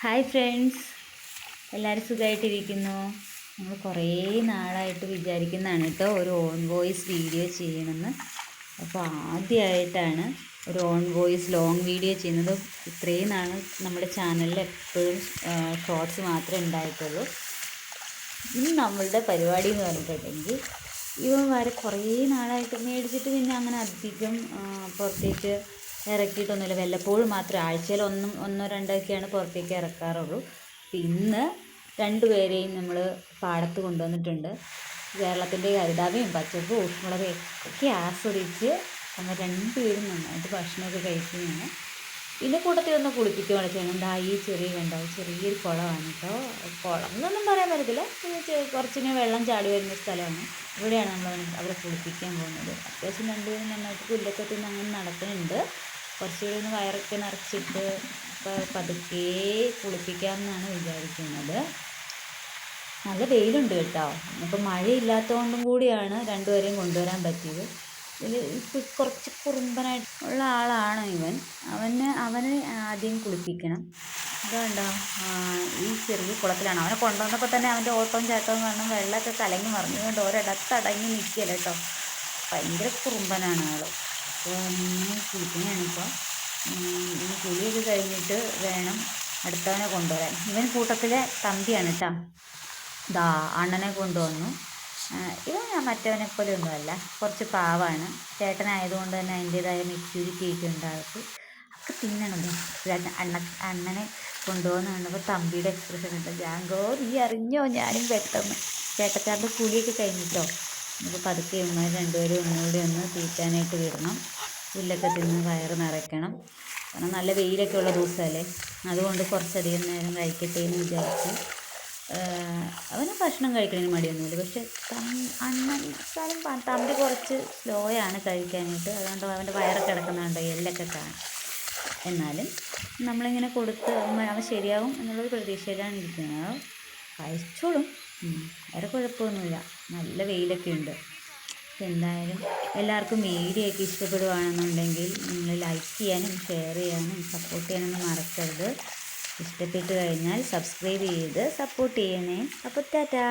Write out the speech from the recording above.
Hi friends. എല്ലാവരും സുഖമായിട്ടിരിക്കുന്നു നമ്മൾ കുറേ നാളായിട്ട് വിചാരിക്കുന്നതാണ് കേട്ടോ ഒരു ഓൺ വോയിസ് വീഡിയോ ചെയ്യണമെന്ന്. അപ്പോൾ ആദ്യമായിട്ടാണ് ഒരു ഓൺ വോയിസ് ലോങ് വീഡിയോ ചെയ്യുന്നത്. ഇത്രയും നാൾ നമ്മുടെ ചാനലിൽ എപ്പോഴും ഷോർട്സ് മാത്രമേ ഉണ്ടായിട്ടുള്ളൂ. ഇന്ന് നമ്മളുടെ പരിപാടി എന്ന് പറഞ്ഞിട്ടുണ്ടെങ്കിൽ ഇവൻ വരെ കുറേ നാളായിട്ട് മേടിച്ചിട്ട് പിന്നെ അങ്ങനെ അധികം പുറത്തേക്ക് ഇറക്കിയിട്ടൊന്നുമില്ല. വല്ലപ്പോഴും മാത്രം ആഴ്ചയിൽ ഒന്നും ഒന്നോ രണ്ടോ ഒക്കെയാണ് പുറത്തേക്ക് ഇറക്കാറുള്ളൂ. ഇന്ന് രണ്ടുപേരെയും നമ്മൾ പാടത്ത് കൊണ്ടുവന്നിട്ടുണ്ട്. കേരളത്തിന്റെ ഹരിതാപയും പച്ചപ്പും ഊഷ്മുളകയും ഒക്കെ ആസ്വദിച്ച് നമ്മൾ രണ്ടുപേരും നന്നായിട്ട് ഭക്ഷണമൊക്കെ കഴിക്കുകയാണ്. പിന്നെ കൂട്ടത്തിൽ ഒന്ന് കുളിപ്പിക്കുകയാണ് ചെയ്യണം ഈ ചെറിയ കണ്ടോ? ചെറിയൊരു കുളമാണ് കേട്ടോ. കുളം എന്നൊന്നും പറയാൻ പറ്റത്തില്ല. കുറച്ചിനെ വെള്ളം ചാടി വരുന്ന സ്ഥലമാണ്. ഇവിടെയാണ് നമ്മൾ അവരെ കുളിപ്പിക്കാൻ പോകുന്നത്. അത്യാവശ്യം രണ്ടുപേരും നന്നായിട്ട് പുല്ലൊക്കെ തിന്ന് അങ്ങനെ നടക്കുന്നുണ്ട്. കുറച്ചുകൂടി ഒന്ന് വയറൊക്കെ നിറച്ചിട്ട് പതുക്കെ കുളിപ്പിക്കാമെന്നാണ് വിചാരിക്കുന്നത്. നല്ല വെയിലുണ്ട് കേട്ടോ. ഇപ്പം മഴയില്ലാത്തതുകൊണ്ടും കൂടിയാണ് രണ്ടുപേരെയും കൊണ്ടുവരാൻ പറ്റിയത്. ഇതിൽ കുറച്ച് കുറുമ്പനായിട്ട് ഉള്ള ആളാണ് ഇവൻ. അവന് അവനെ ആദ്യം കുളിപ്പിക്കണം. അതുകൊണ്ടോ ഈ ചെറിയ കുളത്തിലാണ്. അവനെ കൊണ്ടുവന്നപ്പോൾ തന്നെ അവന്റെ ഓട്ടവും ചാട്ടവും കാരണം വെള്ളമൊക്കെ കലങ്ങി മറിഞ്ഞുകൊണ്ട് ഒരിടത്ത് അടങ്ങി കേട്ടോ. ഭയങ്കര കുറുമ്പനാണ് ആൾ ഇങ്ങനെ കുളിക്കുന്നതാണ് ഇപ്പോൾ ഇനി കുളിയൊക്കെ കഴിഞ്ഞിട്ട് വേണം അടുത്തവനെ കൊണ്ടുവരാൻ. ഇവൻ കൂട്ടത്തിലെ തമ്പിയാണ് കേട്ടോ ദാ അണ്ണനെ കൊണ്ടുവന്നു. ഇവൻ മറ്റവനെ പോലെ ഒന്നുമല്ല. കുറച്ച് പാവാണ്. ചേട്ടനായതുകൊണ്ട് തന്നെ അതിന്റേതായ മെച്യൂരിറ്റി ഒക്കെ ഉണ്ടാവും അവർക്ക് ഒക്കെ തിന്നണം അണ്ണ അണ്ണനെ കൊണ്ടുപോകുന്ന കണ്ടപ്പോൾ തമ്പിയുടെ എക്സ്പ്രഷൻ ഉണ്ട്. ജാങ്കോ നീ അറിഞ്ഞോ? ഞാനും പെട്ടെന്ന്. ചേട്ടച്ചാറിന്റെ കുളിയൊക്കെ കഴിഞ്ഞിട്ടോ? നമുക്ക് പതുക്കെ ഇവന്മാർ രണ്ടുപേരും ഒന്നുകൂടി ഒന്ന് തീറ്റാനായിട്ട് വിടണം. പുല്ലൊക്കെ തിന്ന് വയറ് നിറയ്ക്കണം. കാരണം നല്ല വെയിലൊക്കെ ഉള്ള ദിവസമല്ലേ? അതുകൊണ്ട് കുറച്ചധികം നേരം കഴിക്കട്ടെ എന്ന് വിചാരിച്ച് അവന് ഭക്ഷണം കഴിക്കണതിന് മടിയൊന്നുമില്ല. പക്ഷെ പ- തമ്പി കുറച്ച് സ്ലോയാണ് കഴിക്കാനായിട്ട്. അതുകൊണ്ട് അവന്റെ വയറൊക്കെ കിടക്കുന്നുണ്ട് എല്ലൊക്കെ കാണും. എന്നാലും നമ്മളിങ്ങനെ കൊടുത്ത് അവൻ ശരിയാവും എന്നുള്ളൊരു പ്രതീക്ഷയിലാണ് ഇരിക്കുന്നത്. കഴിച്ചോളും. വേറെ കുഴപ്പമൊന്നുമില്ല. നല്ല വെയിലൊക്കെ ഉണ്ട്. എന്തായാലും എല്ലാവർക്കും വീഡിയോ ഇഷ്ടപ്പെടുകയാണെന്നുണ്ടെങ്കിൽ നിങ്ങൾ ലൈക്ക് ചെയ്യാനും ഷെയർ ചെയ്യാനും സപ്പോർട്ട് ചെയ്യാനൊന്നും മറക്കരുത്. ഇഷ്ടപ്പെട്ട് കഴിഞ്ഞാൽ സബ്സ്ക്രൈബ് ചെയ്ത് സപ്പോർട്ട് ചെയ്യണേ. അപ്പോൾ ടാറ്റാ.